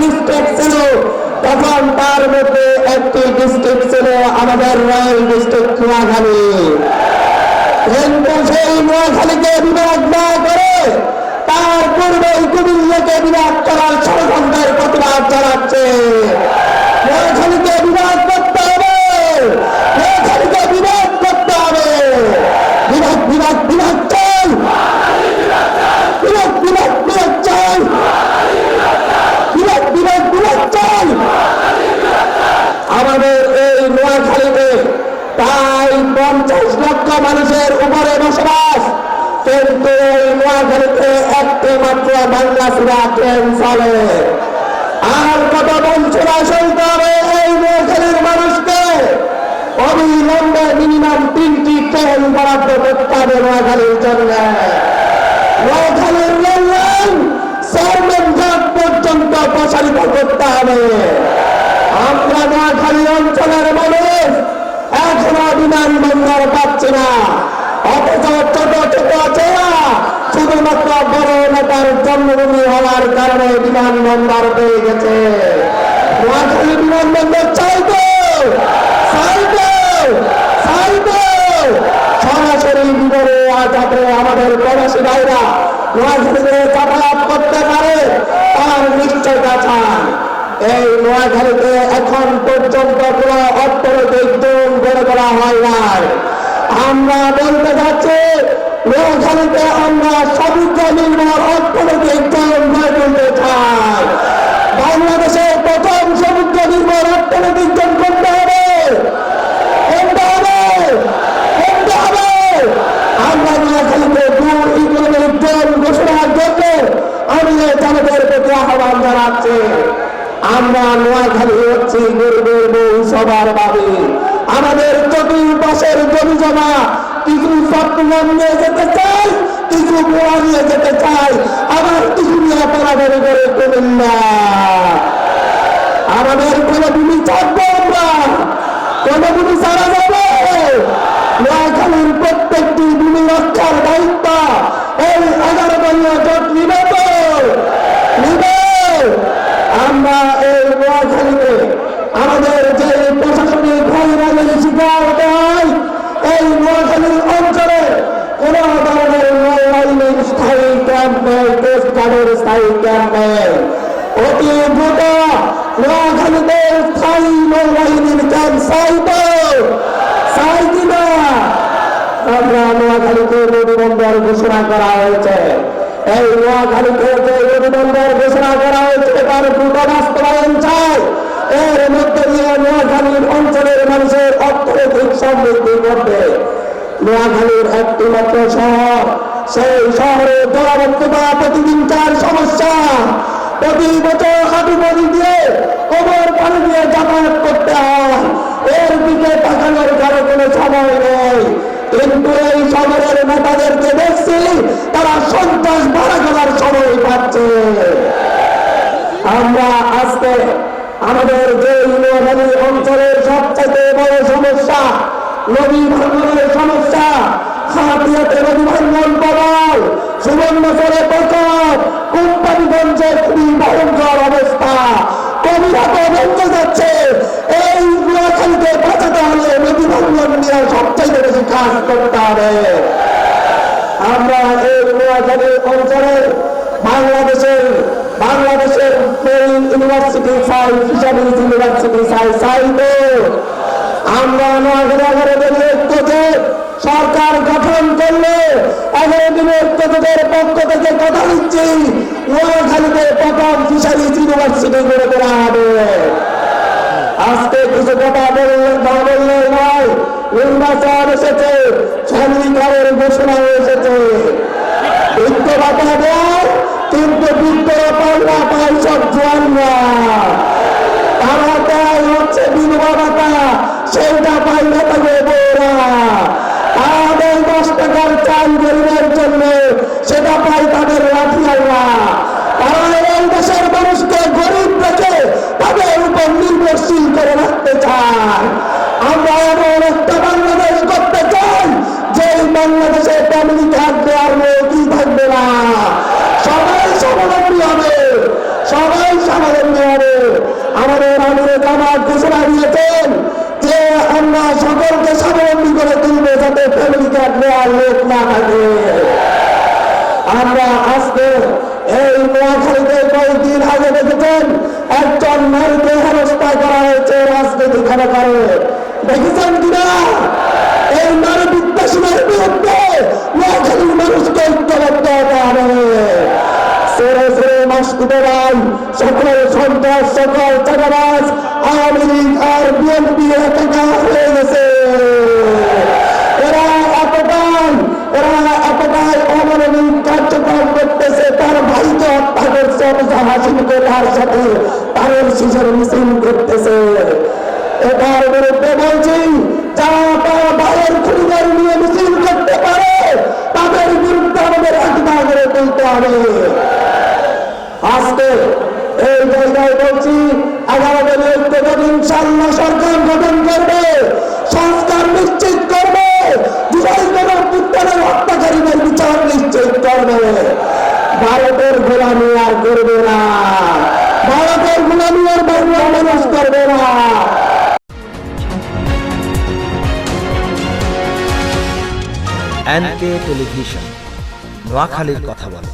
District ছিল, তখন তার মধ্যে একটি ডিস্ট্রিক্ট ছিল আমাদের রয়্যাল ডিস্ট্রিক্ট নোয়াখালী। কিন্তু সেই নোয়াখালীকে বিভাগ না করে তার পূর্বে কুমিল্লাকে বিভাগ করার ষড়যন্ত্রের প্রতিবাদ জানাচ্ছে। নোয়াখালীকে বিভাগ করতে হবে। নোয়াখালীকে বিভাগ করতে হবে। বিভাগ বিভাগ বিভাগ বিভাগ বিভাগ চাই বিভাগ বিভাগ বিভাগ চাই আমাদের এই নোয়াখালীতে প্রায় লক্ষ মানুষের উপরে বসবাস। কিন্তু নোয়াখালীতে একটি মাত্র বাংলা সুরা ট্রেন চলে? আর কত বঞ্চনা শুনতে হবে এই নোয়াখালীর মানুষকে। অবিলম্বে মিনিমাম তিনটি ট্রেন বরাদ্দ করতে হবে নোয়াখালীর জন্য? নোয়াখালীর রেললাইন চেয়ারম্যান পর্যন্ত প্রসারিত করতে হবে। আমরা নোয়াখালী অঞ্চলের মানুষ এখনও বিমানবন্দর পাচ্ছি না। অথচ ছোট ছোট চেয়া শুধুমাত্র বড় নেতার জন্মভূমি হওয়ার কারণে বিমানবন্দর পেয়ে গেছে। নোয়াখালী বিমানবন্দর চাইতো সরাসরি বিবরে আমাদের প্রবাসী ভাইরা নোয়াখালীতে যাতায়াত করতে পারে, তার নিশ্চয়তা চান। এই নোয়াখালীতে এখন পর্যন্ত কোন অর্থনৈতিক তোলা হয় নাই। আমরা বলতে যাচ্ছি নোয়াখালীতে আমরা সমুদ্র নির্ভর অর্থনৈতিক জোন গড়ে তুলতে চাই। বাংলাদেশের প্রথম সমুদ্র নির্ভর অর্থনৈতিক জোন করতে হবে। আমরা নোয়াখালী হচ্ছি গরিবের বউ সবার ভাবে আমাদের চতুর্পাশের জমি জমা কিছু চট্টগ্রাম নিয়ে যেতে চাই কিছু গোয়া নিয়ে যেতে চাই। আবার কিছু নিয়ে পড়াগড়ি করে করবেন না। আমাদের কোনো ভূমি থাকব আমরা। কোনো ভূমি সারা যাবে নোয়াখালীর প্রত্যেকটি ভূমি রক্ষার দায়িত্ব এই এগারো দলীয় জোট নিবে তো নিবে আমরা এই নোয়াখালীতে আমাদের যে প্রশাসনিক ভয়রাগের শিকার হতে হয় এই নোয়াখালী অঞ্চলে কোন ধরনের নৌবাহিনীর স্থায়ী ক্যাম্প নেই কোস্ট গার্ডের স্থায়ী ক্যাম্প নেই অতি দ্রুত নোয়াখালীতে স্থায়ী নৌবাহিনীর ক্যাম্প চাইত চাই কিনা আমরা নোয়াখালীতে নদীবন্দর ঘোষণা করা হয়েছে। এই নোয়াখালীতে যে নদীবন্দর ঘোষণা করা হয়েছে, তার দ্রুত বাস্তবায়ন চাই। এর মধ্যে দিয়ে নোয়াখালীর অঞ্চলের মানুষের অর্থনৈতিক সমৃদ্ধি করবে নোয়াখালীর একটি মাত্র শহর, সেই শহরে জলাবদ্ধতা প্রতিদিনকার সমস্যা। প্রতি বছর হাঁটু পানি দিয়ে কোমর পানি দিয়ে যাতায়াত করতে হয়। এর দিকে তাকানোর কারও কোনো সময় নেই। কিন্তু এই শহরের নেতাদেরকে দেখছি তারা সন্ত্রাস বাড়া করার সময় পাচ্ছে আমরা আজকে আমাদের যে নোয়াখালী অঞ্চলের সবচেয়ে বড় সমস্যা নদী ভাঙ্গনের সমস্যা হাতিয়াতে নদী ভাঙ্গন প্রবল সুবর্ণচরে প্রকট কোম্পানিগঞ্জে খুবই ভয়ঙ্কর অবস্থা। বাংলাদেশের বাংলাদেশের সরকার গঠন করলে এগারো দিনের ঐক্যদের পক্ষ থেকে কথা দিচ্ছি, নোয়াখালীতে প্রথম ফিশারিজ ইউনিভার্সিটি গড়ে তোলা হবে। আজকে কিছু কথা বললে, না বললে নয়, নির্বাচন এসেছে সমীকরণের ঘোষণা এসেছে। দেয় কিন্তু বৃত্তরা পাই সব সেইটা পাই দশ টাকার জন্য সেটা পাই তাদের লাঠিয়ালরা তারা এই দেশের মানুষকে গরিব রেখে তাদের উপর নির্ভরশীল করে রাখতে চায় আমরা এমন একটা বাংলাদেশ করতে চাই যে বাংলাদেশে ফ্যামিলি থাকবে আর লোকই থাকবে না সবাই স্বাবলম্বী হবে সবাই স্বাবলম্বী হবে জামাত ঘোষণা দিয়েছেন যে আমরা সকলকে স্বাবলম্বী করে তুলবে যাতে ফ্যামিলি কার্ড নেওয়ার লোক না থাকে। আমরা আজকে এই নোয়াখালীতে কয়েকদিন আগে দেখেছেন একজন নারীকে হেনস্থা করা হয়েছে সকল সন্ত্রাস, সকল চাকাবাজ তার সাথে তারের শিশুর মিছিল করতেছে। এটার বিরুদ্ধে বলছি যারা তারা বাইরের নিয়ে মিছিল করতে পারে, তাদের বিরুদ্ধে আমাদের একদা করে তুলতে হবে। আজকে এই জায়গায় বলছি আগামী ইনশাল্লাহ এনকে টেলিভিশন। নোয়াখালীর কথা বলে।